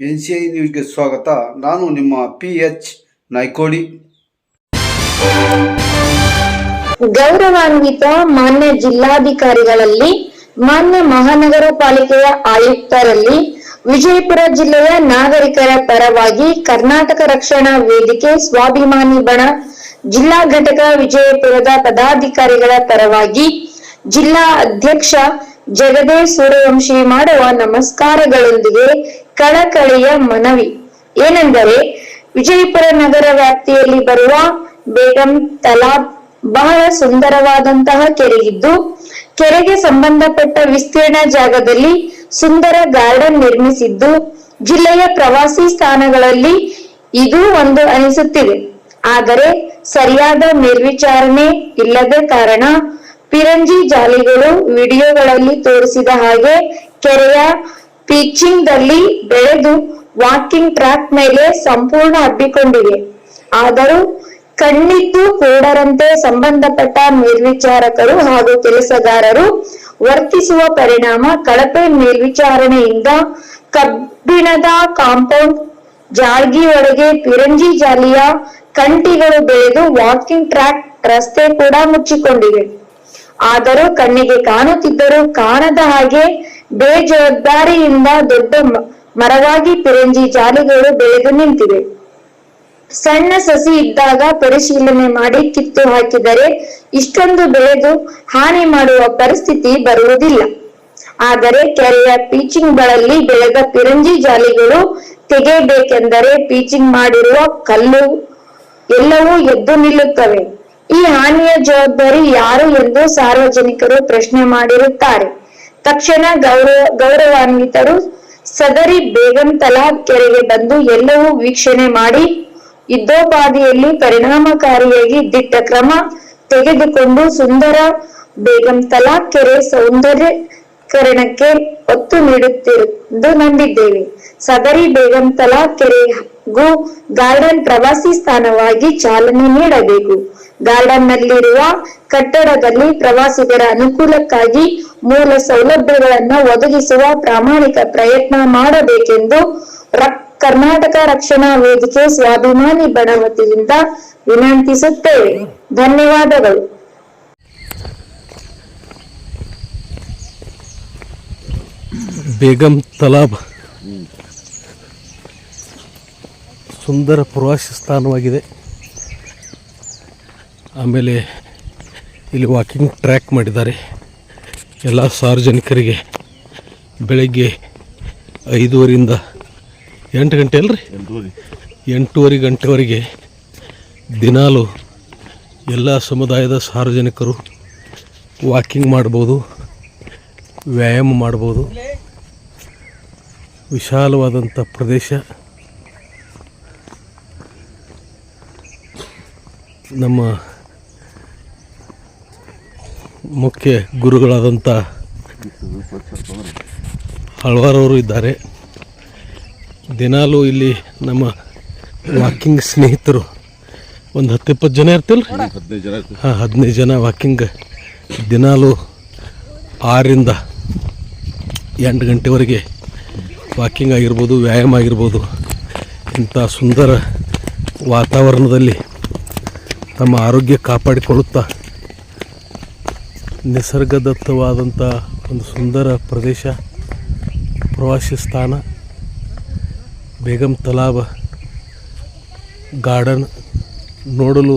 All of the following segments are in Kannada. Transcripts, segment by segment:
ಎನ್ ಸಿ ಐ ನ್ಯೂಸ್ಗೆ ಸ್ವಾಗತ. ನಾನು ನಿಮ್ಮ ಪಿ ಎಚ್ ನಾಯ್ಕೋಡಿ ಗೌರವಾನ್ವಿತ ಮಾನ್ಯ ಜಿಲ್ಲಾಧಿಕಾರಿಗಳಲ್ಲಿ, ಮಾನ್ಯ ಮಹಾನಗರ ಪಾಲಿಕೆಯ ಆಯುಕ್ತರಲ್ಲಿ, ವಿಜಯಪುರ ಜಿಲ್ಲೆಯ ನಾಗರಿಕರ ಪರವಾಗಿ ಕರ್ನಾಟಕ ರಕ್ಷಣಾ ವೇದಿಕೆ ಸ್ವಾಭಿಮಾನಿ ಬಣ, ಜಿಲ್ಲಾ ಘಟಕ ವಿಜಯಪುರದ ಪದಾಧಿಕಾರಿಗಳ ಪರವಾಗಿ ಜಿಲ್ಲಾ ಅಧ್ಯಕ್ಷ ಜಗದೇ ಸೂರ್ಯವಂಶಿ ಮಾಡುವ ನಮಸ್ಕಾರಗಳೊಂದಿಗೆ ಕಳಕಳಿಯ ಮನವಿ. ಏನೆಂದರೆ, ವಿಜಯಪುರ ನಗರ ವ್ಯಾಪ್ತಿಯಲ್ಲಿ ಬರುವ ಬೇಗಂ ತಲಾಬ್ ಬಹಳ ಸುಂದರವಾದಂತಹ ಕೆರೆಯಿದ್ದು, ಕೆರೆಗೆ ಸಂಬಂಧಪಟ್ಟ ವಿಸ್ತೀರ್ಣ ಜಾಗದಲ್ಲಿ ಸುಂದರ ಗಾರ್ಡನ್ ನಿರ್ಮಿಸಿದ್ದು, ಜಿಲ್ಲೆಯ ಪ್ರವಾಸಿ ಸ್ಥಾನಗಳಲ್ಲಿ ಇದು ಒಂದು ಅನಿಸುತ್ತಿದೆ. ಆದರೆ, ಸರಿಯಾದ ಮೇಲ್ವಿಚಾರಣೆ ಇಲ್ಲದ ಕಾರಣ ಪಿರಂಜಿ ಜಾಲಿಗಳು ವಿಡಿಯೋಗಳಲ್ಲಿ ತೋರಿಸಿದ ಹಾಗೆ ಕೆರೆಯ ಪೀಚಿಂಗ್ ದಲ್ಲಿ ಬೆಳೆದು ವಾಕಿಂಗ್ ಟ್ರ್ಯಾಕ್ ಮೇಲೆ ಸಂಪೂರ್ಣ ಹಬ್ಬಿಕೊಂಡಿವೆ ಆದರೂ ಕಣ್ಣಿದ್ದು ಕೂಡರಂತೆ ಸಂಬಂಧಪಟ್ಟ ಮೇಲ್ವಿಚಾರಕರು ಹಾಗೂ ಕೆಲಸಗಾರರು ವರ್ತಿಸುವ ಪರಿಣಾಮ ಕಳಪೆ ಮೇಲ್ವಿಚಾರಣೆಯಿಂದ ಕಬ್ಬಿಣದ ಕಾಂಪೌಂಡ್ ಜಾರ್ಗಿ ಒಳಗೆ ಪಿರಂಜಿ ಜಾಲಿಯ ಕಂಟಿಗಳು ಬೆಳೆದು ವಾಕಿಂಗ್ ಟ್ರ್ಯಾಕ್ ರಸ್ತೆ ಕೂಡ ಮುಚ್ಚಿಕೊಂಡಿವೆ ಆದರೂ ಕಣ್ಣಿಗೆ ಕಾಣುತ್ತಿದ್ದರೂ ಕಾಣದ ಹಾಗೆ ಬೇಜವಾಬ್ದಾರಿಯಿಂದ ದೊಡ್ಡ ಮರವಾಗಿ ಪಿರಂಜಿ ಜಾಲಿಗಳು ಬೆಳೆದು ನಿಂತಿವೆ. ಸಣ್ಣ ಸಸಿ ಇದ್ದಾಗ ಪರಿಶೀಲನೆ ಮಾಡಿ ಕಿತ್ತು ಹಾಕಿದರೆ ಇಷ್ಟೊಂದು ಬೆಳೆದು ಹಾನಿ ಮಾಡುವ ಪರಿಸ್ಥಿತಿ ಬರುವುದಿಲ್ಲ. ಆದರೆ ಕೆರೆಯ ಪೀಚಿಂಗ್ಗಳಲ್ಲಿ ಬೆಳೆದ ಪಿರಂಜಿ ಜಾಲಿಗಳು ತೆಗೆಯಬೇಕೆಂದರೆ ಪೀಚಿಂಗ್ ಮಾಡಿರುವ ಕಲ್ಲು ಎಲ್ಲವೂ ಎದ್ದು ನಿಲ್ಲುತ್ತವೆ. ಈ ಹಾನಿಯ ಜವಾಬ್ದಾರಿ ಯಾರು ಎಂದು ಸಾರ್ವಜನಿಕರು ಪ್ರಶ್ನೆ ಮಾಡಿರುತ್ತಾರೆ. ತಕ್ಷಣ ಗೌರವ, ಗೌರವಾನ್ವಿತರು ಸದರಿ ಬೇಗಂ ತಲಾಬ್ ಕೆರೆಗೆ ಬಂದು ಎಲ್ಲವೂ ವೀಕ್ಷಣೆ ಮಾಡಿ ಯುದ್ಧೋಪಾದಿಯಲ್ಲಿ ಪರಿಣಾಮಕಾರಿಯಾಗಿ ದಿಟ್ಟ ಕ್ರಮ ತೆಗೆದುಕೊಂಡು ಸುಂದರ ಬೇಗಂ ತಲಾಬ್ ಕೆರೆ ಸೌಂದರ್ಯಕರಣಕ್ಕೆ ಒತ್ತು ನೀಡುತ್ತಿರುವುದು ನಂಬಿದ್ದೇವೆ. ಸದರಿ ಬೇಗಂ ತಲಾಬ್ ಕೆರೆಗೂ ಗಾರ್ಡನ್ ಪ್ರವಾಸಿ ಸ್ಥಾನವಾಗಿ ಚಾಲನೆ ನೀಡಬೇಕು. ಗಾರ್ಡನ್ ನಲ್ಲಿರುವ ಕಟ್ಟಡದಲ್ಲಿ ಪ್ರವಾಸಿಗರ ಅನುಕೂಲಕ್ಕಾಗಿ ಮೂಲ ಸೌಲಭ್ಯಗಳನ್ನು ಒದಗಿಸುವ ಪ್ರಾಮಾಣಿಕ ಪ್ರಯತ್ನ ಮಾಡಬೇಕೆಂದು ಕರ್ನಾಟಕ ರಕ್ಷಣಾ ವೇದಿಕೆ ಸ್ವಾಭಿಮಾನಿ ಬಣ ವತಿಯಿಂದ ವಿನಂತಿಸುತ್ತೇವೆ. ಧನ್ಯವಾದಗಳು. ಬೇಗಂ ತಲಾಬ್. ಸುಂದರ ಪ್ರವಾಸಿ ಸ್ಥಾನವಾಗಿದೆ ಆಮೇಲೆ ಇಲ್ಲಿ ವಾಕಿಂಗ್ ಟ್ರ್ಯಾಕ್ ಮಾಡಿದ್ದಾರೆ. ಎಲ್ಲ ಸಾರ್ವಜನಿಕರಿಗೆ ಬೆಳಗ್ಗೆ ಐದೂವರೆಯಿಂದ ಎಂಟು ಗಂಟೆ ಅಲ್ರಿ? ಎಂಟೂವರೆ. ಗಂಟೆವರೆಗೆ ದಿನಾಲು ಎಲ್ಲ ಸಮುದಾಯದ ಸಾರ್ವಜನಿಕರು ವಾಕಿಂಗ್ ಮಾಡ್ಬೋದು ವ್ಯಾಯಾಮ ಮಾಡ್ಬೋದು. ವಿಶಾಲವಾದಂಥ ಪ್ರದೇಶ. ನಮ್ಮ ಮುಖ್ಯ ಗುರುಗಳಾದಂಥ ಹಲವಾರವರು ಇದ್ದಾರೆ ದಿನಾಲೂ ಇಲ್ಲಿ ನಮ್ಮ ವಾಕಿಂಗ್ ಸ್ನೇಹಿತರು ಒಂದು ಹತ್ತು ಇಪ್ಪತ್ತು ಜನ ಇರ್ತಿಲ್ಲ. ಹಾಂ, ಹದಿನೈದು ಜನ ವಾಕಿಂಗ್ ದಿನಾಲು ಆರರಿಂದ ಎಂಟು ಗಂಟೆವರೆಗೆ ವಾಕಿಂಗ್ ಆಗಿರ್ಬೋದು, ವ್ಯಾಯಾಮ ಆಗಿರ್ಬೋದು ಇಂಥ ಸುಂದರ ವಾತಾವರಣದಲ್ಲಿ ತಮ್ಮ ಆರೋಗ್ಯ ಕಾಪಾಡಿಕೊಳ್ಳುತ್ತಾ ನಿಸರ್ಗದತ್ತವಾದಂಥ ಒಂದು ಸುಂದರ ಪ್ರದೇಶ, ಪ್ರವಾಸಿ ಸ್ಥಾನ, ಬೇಗಂ ತಲಾಬ್ ಗಾರ್ಡನ್ ನೋಡಲು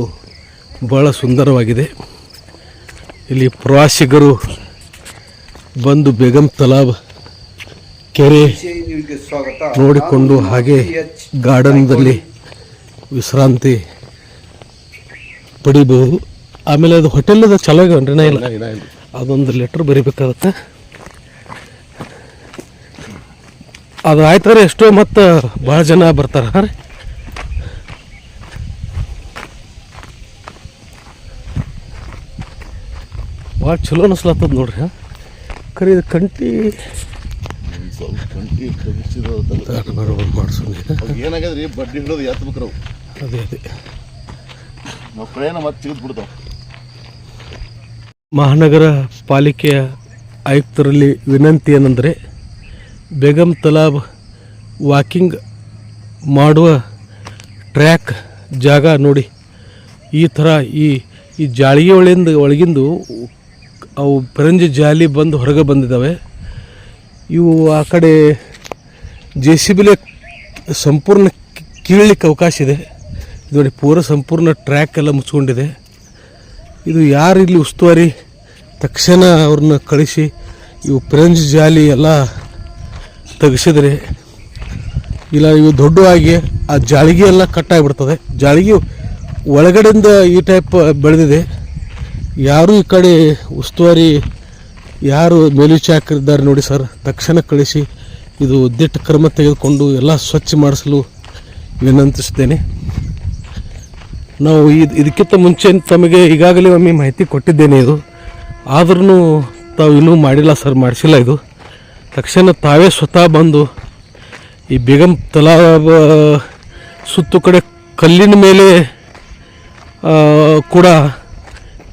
ಭಾಳ ಸುಂದರವಾಗಿದೆ. ಇಲ್ಲಿ ಪ್ರವಾಸಿಗರು ಬಂದು ಬೇಗಂ ತಲಾಬ್ ಕೆರೆ ನೋಡಿಕೊಂಡು ಹಾಗೆ ಗಾರ್ಡನ್ದಲ್ಲಿ ವಿಶ್ರಾಂತಿ ಪಡಿಬಹುದು. ಆಮೇಲೆ ಅದು ಹೋಟೆಲ್ದ ಚಲೋ ಇಲ್ಲ. ಅದೊಂದು ಲೆಟ್ರ್ ಬರಿಬೇಕಾಗತ್ತೆ ಅದು ಆಯ್ತಾರೆ ಎಷ್ಟೋ ಮತ್ತು ಭಾಳ ಜನ ಬರ್ತಾರೆ ರೀ. ಭಾಳ ಚಲೋ ಅನಿಸ್ಲತ್ತದ ನೋಡ್ರಿ ಹಾಂ. ಖರೀ ಇದು ಕಂಟಿ. ಏನಾಗ್ಯದ್ರಿ? ಬಡ್ಡಿ ಹಿಡಿದು ಎತ್ತ ಬೇಕ್ರವು ಅದೇ ಅದೇ. ನಾವು ಪ್ರಯಾಣ ಮತ್ತೆ ತಿಳಿದ್ಬಿಡ್ತಾವ ಬಿಡ್ತಾವ ಮಹಾನಗರ ಪಾಲಿಕೆಯ ಆಯುಕ್ತರಲ್ಲಿ ವಿನಂತಿ ಏನೆಂದರೆ, ಬೇಗಂ ತಲಾಬ್ ವಾಕಿಂಗ್ ಮಾಡುವ ಟ್ರ್ಯಾಕ್ ಜಾಗ ನೋಡಿ. ಈ ಥರ ಈ ಈ ಜಾಳಿಗೆ ಒಳಗಿಂದ, ಒಳಗಿಂದು ಅವು ಪರಂಜಿ ಜಾಲಿ ಬಂದು ಹೊರಗೆ ಬಂದಿದ್ದಾವೆ. ಇವು ಆ ಕಡೆ ಜೆ ಸಿ ಬಿಲೆ ಸಂಪೂರ್ಣ ಕೀಳಲಿಕ್ಕೆ ಅವಕಾಶ ಇದು. ನೋಡಿ ಪೂರ ಸಂಪೂರ್ಣ ಟ್ರ್ಯಾಕ್ ಎಲ್ಲ ಮುಚ್ಕೊಂಡಿದೆ. ಇದು ಯಾರು ಇಲ್ಲಿ ಉಸ್ತುವಾರಿ? ತಕ್ಷಣ ಅವ್ರನ್ನ ಕಳಿಸಿ, ಇವು ಪ್ರಂಜ್ ಜಾಲಿ ಎಲ್ಲ ತೆಗೆಸಿದ್ರೆ, ಇಲ್ಲ, ಇವು ದೊಡ್ಡವಾಗಿ ಆ ಜಾಳಿಗೆ ಎಲ್ಲ ಕಟ್ಟಾಗಿಬಿಡ್ತದೆ ಜಾಳಿಗೆ ಒಳಗಡೆಯಿಂದ ಈ ಟೈಪ್ ಬೆಳೆದಿದೆ. ಯಾರು ಈ ಕಡೆ ಉಸ್ತುವಾರಿ, ಯಾರು ಮೇಲ್ವಿಚಾರಕರಿದ್ದಾರೆ ಹಾಕಿದ್ದಾರೆ ನೋಡಿ ಸರ್, ತಕ್ಷಣ ಕಳಿಸಿ, ಇದು ದಿಟ್ಟ ಕ್ರಮ ತೆಗೆದುಕೊಂಡು ಎಲ್ಲ ಸ್ವಚ್ಛ ಮಾಡಿಸಲು ವಿನಂತಿಸುತ್ತೇನೆ ನಾವು ಇದು ಇದಕ್ಕಿಂತ ಮುಂಚೆ ತಮಗೆ ಈಗಾಗಲೇ ಒಮ್ಮೆ ಮಾಹಿತಿ ಕೊಟ್ಟಿದ್ದೇನೆ ಇದು. ಆದ್ರೂ ತಾವು ಇನ್ನೂ ಮಾಡಿಲ್ಲ ಸರ್, ಮಾಡಿಸಿಲ್ಲ ಇದು. ತಕ್ಷಣ ತಾವೇ ಸ್ವತಃ ಬಂದು ಈ ಬೇಗಂ ತಲಾವ ಸುತ್ತು ಕಡೆ ಕಲ್ಲಿನ ಮೇಲೆ ಕೂಡ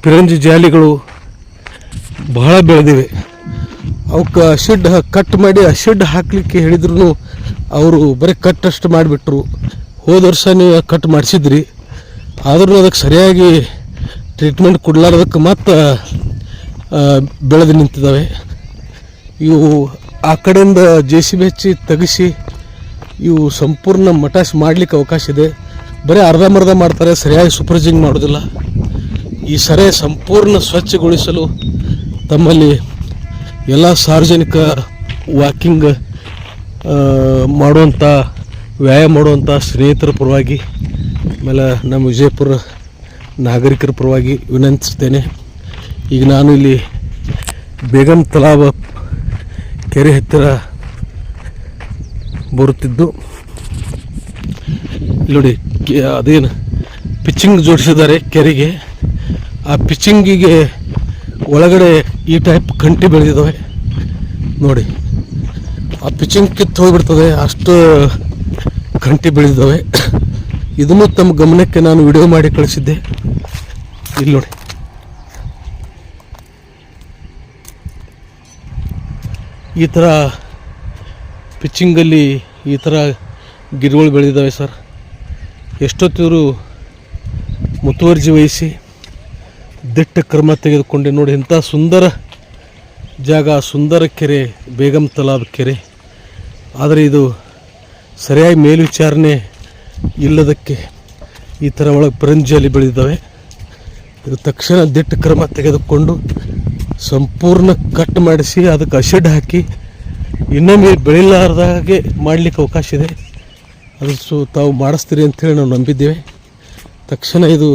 ಪಿರಂಜಿ ಜಾಲಿಗಳು ಬಹಳ ಬೆಳೆದಿವೆ. ಅವಕ್ಕೆ ಶೆಡ್ ಕಟ್ ಮಾಡಿ ಆ ಶೆಡ್ ಹಾಕಲಿಕ್ಕೆ ಹೇಳಿದ್ರು ಅವರು ಬರೀ ಕಟ್ ಅಷ್ಟು ಮಾಡಿಬಿಟ್ರು. ಹೋದ ವರ್ಷ ನೀವು ಕಟ್ ಮಾಡಿಸಿದ್ರಿ. ಆದ್ರೂ ಅದಕ್ಕೆ ಸರಿಯಾಗಿ ಟ್ರೀಟ್ಮೆಂಟ್ ಕೊಡ್ಲಾರ್ದಕ್ಕೆ ಮತ್ತು ಬೆಳೆದು ನಿಂತಿದ್ದಾವೆ. ಇವು ಆ ಕಡೆಯಿಂದ ಜೆ ಸಿ ಬಿ ಹಚ್ಚಿ ತೆಗಿಸಿ, ಇವು ಸಂಪೂರ್ಣ ಮಟಾಶ್ ಮಾಡಲಿಕ್ಕೆ ಅವಕಾಶ ಇದೆ. ಬರೀ ಅರ್ಧಂಬರ್ಧ ಮಾಡ್ತಾರೆ, ಸರಿಯಾಗಿ ಸೂಪರ್ಜಿಂಗ್ ಮಾಡೋದಿಲ್ಲ. ಈ ಸರೆ ಸಂಪೂರ್ಣ ಸ್ವಚ್ಛಗೊಳಿಸಲು ತಮ್ಮಲ್ಲಿ ಎಲ್ಲ ಸಾರ್ವಜನಿಕ ವಾಕಿಂಗ್ ಮಾಡುವಂಥ ವ್ಯಾಯಾಮ ಮಾಡುವಂಥ ಸ್ನೇಹಿತರ ಪರವಾಗಿ ಆಮೇಲೆ ನಮ್ಮ ವಿಜಯಪುರ ನಾಗರಿಕರ ಪರವಾಗಿ ವಿನಂತಿಸ್ತೇನೆ. ಈಗ ನಾನು ಇಲ್ಲಿ ಬೇಗಂ ತಲಾವ ಕೆರೆ ಹತ್ತಿರ ಬರುತ್ತಿದ್ದು. ನೋಡಿ ಅದೇನು ಪಿಚ್ಚಿಂಗ್ ಜೋಡಿಸಿದ್ದಾರೆ ಕೆರೆಗೆ. ಆ ಪಿಚ್ಚಿಂಗಿಗೆ ಒಳಗಡೆ ಈ ಟೈಪ್ ಕಂಟಿ ಬೆಳೆದಿದ್ದಾವೆ. ನೋಡಿ, ಆ ಪಿಚ್ಚಿಂಗ್ ಕಿತ್ತು ಹೋಗಿಬಿಡ್ತದೆ, ಅಷ್ಟು ಕಂಟಿ ಬೆಳೆದಿದ್ದಾವೆ. ಇದನ್ನು ತಮ್ಮ ಗಮನಕ್ಕೆ ನಾನು ವಿಡಿಯೋ ಮಾಡಿ ಕಳಿಸಿದ್ದೆ. ಇಲ್ಲಿ ನೋಡಿ. ಈ ಥರ ಪಿಚ್ಚಿಂಗಲ್ಲಿ ಈ ಥರ ಗಿಡಗಳು ಬೆಳೆದಿದ್ದಾವೆ ಸರ್. ಎಷ್ಟೊತ್ತಿದ್ರು ಮುತುವರ್ಜಿ ವಹಿಸಿ ದಿಟ್ಟ ಕ್ರಮ ತೆಗೆದುಕೊಂಡೆ ನೋಡಿ. ಇಂಥ ಸುಂದರ ಜಾಗ, ಸುಂದರ ಕೆರೆ, ಬೇಗಂ ತಲಾಬ್ ಕೆರೆ. ಆದರೆ ಇದು ಸರಿಯಾಗಿ ಮೇಲ್ವಿಚಾರಣೆ ಇಲ್ಲದಕ್ಕೆ ಈ ಥರ ಒಳಗೆ ಪರಂಜಿಯಲ್ಲಿ ಬೆಳೆದಿದ್ದಾವೆ. ಇದು ತಕ್ಷಣ ದಿಟ್ಟ ಕ್ರಮ ತೆಗೆದುಕೊಂಡು ಸಂಪೂರ್ಣ ಕಟ್ ಮಾಡಿಸಿ, ಅದಕ್ಕೆ ಅಶೆಡ್ ಹಾಕಿ, ಇನ್ನೊಮ್ಮೆ ಬೆಳಿಲಾರ್ದಾಗೆ ಮಾಡಲಿಕ್ಕೆ ಅವಕಾಶ ಇದೆ. ಅದು ಸೊ, ತಾವು ಮಾಡಿಸ್ತೀರಿ ಅಂತೇಳಿ ನಾವು ನಂಬಿದ್ದೇವೆ. ತಕ್ಷಣ ಇದು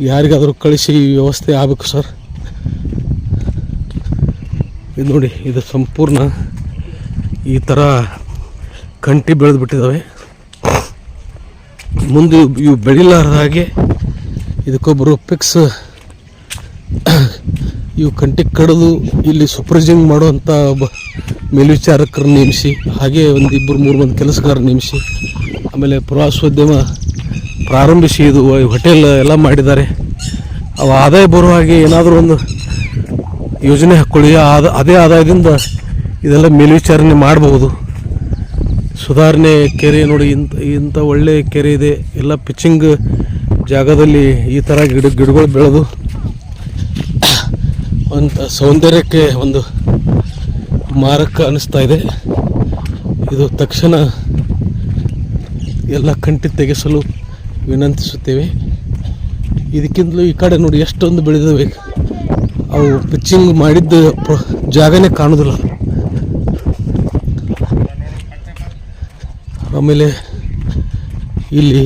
ಯಾರಿಗಾದರೂ ಕಳಿಸಿ ವ್ಯವಸ್ಥೆ ಆಗಬೇಕು ಸರ್. ಇದು ನೋಡಿ, ಇದು ಸಂಪೂರ್ಣ ಈ ಥರ ಕಂಟಿ ಬೆಳೆದು ಬಿಟ್ಟಿದ್ದಾವೆ ಮುಂದೆ ಇವು- ಬೆಳಿಲಾರದ ಹಾಗೆ ಇದಕ್ಕೊಬ್ಬರು ಪಿಕ್ಸ್ ಇವು ಕಂಟಿ ಕಡಿದು ಇಲ್ಲಿ ಸೂಪರ್ವೈಸಿಂಗ್ ಮಾಡುವಂಥ ಒಬ್ಬ ಮೇಲ್ವಿಚಾರಕರು ನೇಮಿಸಿ, ಹಾಗೆ ಒಂದು ಇಬ್ಬರು ಮೂರು ಮಂದಿ ಕೆಲಸಗಾರ ನೇಮಿಸಿ, ಆಮೇಲೆ ಪ್ರವಾಸೋದ್ಯಮ ಪ್ರಾರಂಭಿಸಿ, ಇದು ಹೋಟೆಲ್ ಎಲ್ಲ ಮಾಡಿದ್ದಾರೆ. ಅವು ಆದಾಯ ಬರುವ ಹಾಗೆ ಏನಾದರೂ ಒಂದು ಯೋಜನೆ ಹಾಕ್ಕೊಳ್ಳಿ ಆದ ಅದೇ ಆದಾಯದಿಂದ ಇದೆಲ್ಲ ಮೇಲ್ವಿಚಾರಣೆ ಮಾಡಬಹುದು. ಸುಧಾರಣೆ ಕೆರೆ ನೋಡಿ ಇಂಥ ಇಂಥ ಒಳ್ಳೆ ಕೆರೆ ಇದೆ. ಎಲ್ಲ ಪಿಚ್ಚಿಂಗ್ ಜಾಗದಲ್ಲಿ ಈ ಥರ ಗಿಡ, ಗಿಡಗಳು ಬೆಳೆದು ಅಂಥ ಸೌಂದರ್ಯಕ್ಕೆ ಒಂದು ಮಾರಕ ಅನ್ನಿಸ್ತಾ ಇದೆ. ಇದು ತಕ್ಷಣ ಎಲ್ಲ ಕಂಟಿ ತೆಗೆಸಲು ವಿನಂತಿಸುತ್ತೇವೆ. ಇದಕ್ಕಿಂತಲೂ ಈ ಕಡೆ ನೋಡಿ ಎಷ್ಟೊಂದು ಬೆಳೆದವೆ ಅವು ಪಿಚ್ಚಿಂಗ್ ಮಾಡಿದ್ದು ಜಾಗನೇ ಕಾಣೋದಿಲ್ಲ. ಆಮೇಲೆ ಇಲ್ಲಿ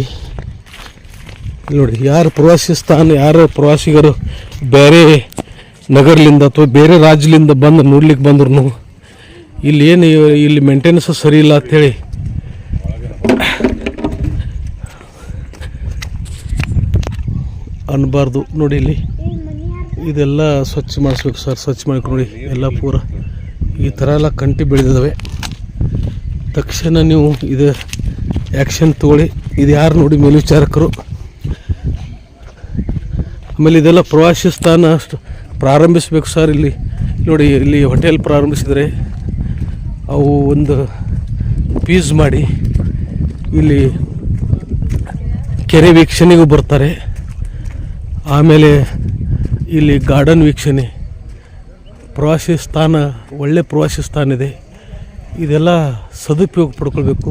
ನೋಡಿ, ಯಾರು ಪ್ರವಾಸಿ ಸ್ಥಾನ, ಯಾರು ಪ್ರವಾಸಿಗರು ಬೇರೆ ನಗರಲಿಂದ ಅಥವಾ ಬೇರೆ ರಾಜ್ಯದಿಂದ ಬಂದು ನೋಡ್ಲಿಕ್ಕೆ ಬಂದ್ರು ಇಲ್ಲಿ ಏನು ಇಲ್ಲಿ ಮೇಂಟೆನೆನ್ಸ್ ಸರಿ ಇಲ್ಲ ಅಂಥೇಳಿ ಅನ್ನಬಾರ್ದು ನೋಡಿ ಇಲ್ಲಿ. ಇದೆಲ್ಲ ಸ್ವಚ್ಛ ಮಾಡಿಸ್ಬೇಕು ಸರ್, ಸ್ವಚ್ಛ ಮಾಡ್ಕೊಂಡು ಎಲ್ಲ ಪೂರ ಈ ಥರ ಎಲ್ಲ ಕಂಟಿ ಬೆಳೆದಿದ್ದಾವೆ. ತಕ್ಷಣ ನೀವು ಇದು ಆ್ಯಕ್ಷನ್ ತಗೊಳ್ಳಿ. ಇದು ಯಾರು ನೋಡಿ ಮೇಲ್ವಿಚಾರಕರು? ಆಮೇಲೆ ಇದೆಲ್ಲ ಪ್ರವಾಸಿ ಸ್ಥಾನ ಅಷ್ಟು ಪ್ರಾರಂಭಿಸ್ಬೇಕು ಸರ್ ಇಲ್ಲಿ. ನೋಡಿ, ಇಲ್ಲಿ ಹೋಟೆಲ್ ಪ್ರಾರಂಭಿಸಿದರೆ ಅವು ಒಂದು ಪೀಸ್ ಮಾಡಿ ಇಲ್ಲಿ ಕೆರೆ ವೀಕ್ಷಣೆಗೂ ಬರ್ತಾರೆ. ಆಮೇಲೆ ಇಲ್ಲಿ ಗಾರ್ಡನ್ ವೀಕ್ಷಣೆ. ಪ್ರವಾಸಿ ಸ್ಥಾನ, ಒಳ್ಳೆ ಪ್ರವಾಸಿ ಸ್ಥಾನ ಇದೆ. ಇದೆಲ್ಲ ಸದುಪಯೋಗ ಪಡ್ಕೊಳ್ಬೇಕು.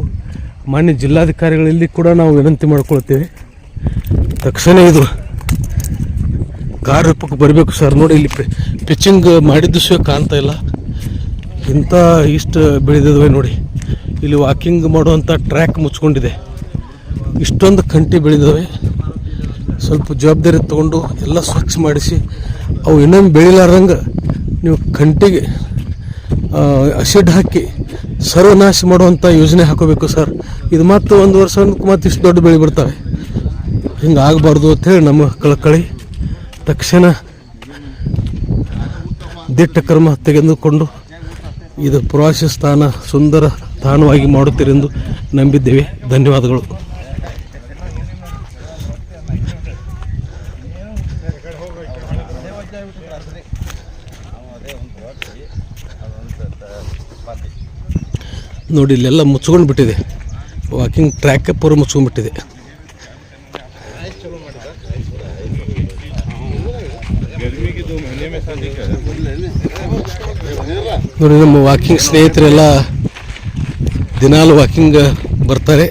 ಮಾನ್ಯ ಜಿಲ್ಲಾಧಿಕಾರಿಗಳಲ್ಲಿ ಕೂಡ ನಾವು ವಿನಂತಿ ಮಾಡ್ಕೊಳ್ತೇವೆ. ತಕ್ಷಣ ಇದು ಕಾರ್ಯರೂಪಕ್ಕೆ ಬರಬೇಕು ಸರ್. ನೋಡಿ, ಇಲ್ಲಿ ಪಿಚ್ಚಿಂಗ್ ಮಾಡಿದ್ದು ಸಹ ಕಾಣ್ತಾ ಇಲ್ಲ. ಇಂಥ ಇಷ್ಟು ಬೆಳೆದಿದ್ವೆ ನೋಡಿ. ಇಲ್ಲಿ ವಾಕಿಂಗ್ ಮಾಡುವಂಥ ಟ್ರ್ಯಾಕ್ ಮುಚ್ಕೊಂಡಿದೆ ಇಷ್ಟೊಂದು ಕಂಟಿ ಬೆಳೆದಿದ್ದಾವೆ. ಸ್ವಲ್ಪ ಜವಾಬ್ದಾರಿ ತೊಗೊಂಡು ಎಲ್ಲ ಸ್ವಚ್ಛ ಮಾಡಿಸಿ, ಅವು ಇನ್ನೊಂದು ಬೆಳಿಲಾರ್ದಂಗೆ ನೀವು ಕಂಟಿಗೆ ಅಸಿಡ್ ಹಾಕಿ ಸರ್ವನಾಶ ಮಾಡುವಂಥ ಯೋಜನೆ ಹಾಕೋಬೇಕು ಸರ್. ಇದು ಮತ್ತು ಒಂದು ವರ್ಷ ಮತ್ತೆ ಇಷ್ಟು ದೊಡ್ಡ ಬೆಳೆ ಬಿಡ್ತವೆ. ಹಿಂಗೆ ಆಗಬಾರ್ದು ಅಂತೇಳಿ ನಮ್ಮ ಕಳಕಳಿ ತಕ್ಷಣ ದಿಟ್ಟ ಕ್ರಮ ತೆಗೆದುಕೊಂಡು ಇದು ಪ್ರವಾಸಿ ಸ್ಥಾನ ಸುಂದರ ತಾಣವಾಗಿ ಮಾಡುತ್ತೀರೆಂದು ನಂಬಿದ್ದೇವೆ. ಧನ್ಯವಾದಗಳು. ನೋಡಿ, ಇಲ್ಲೆಲ್ಲ ಮುಚ್ಕೊಂಡು ಬಿಟ್ಟಿದೆ. ವಾಕಿಂಗ್ ಟ್ರ್ಯಾಕ್ ಪೂರ ಮುಚ್ಕೊಂಡ್ಬಿಟ್ಟಿದೆ ನೋಡಿ, ನಮ್ಮ ವಾಕಿಂಗ್ ಸ್ನೇಹಿತರೆಲ್ಲ ದಿನಾಲು ವಾಕಿಂಗ್ ಬರ್ತಾರೆ.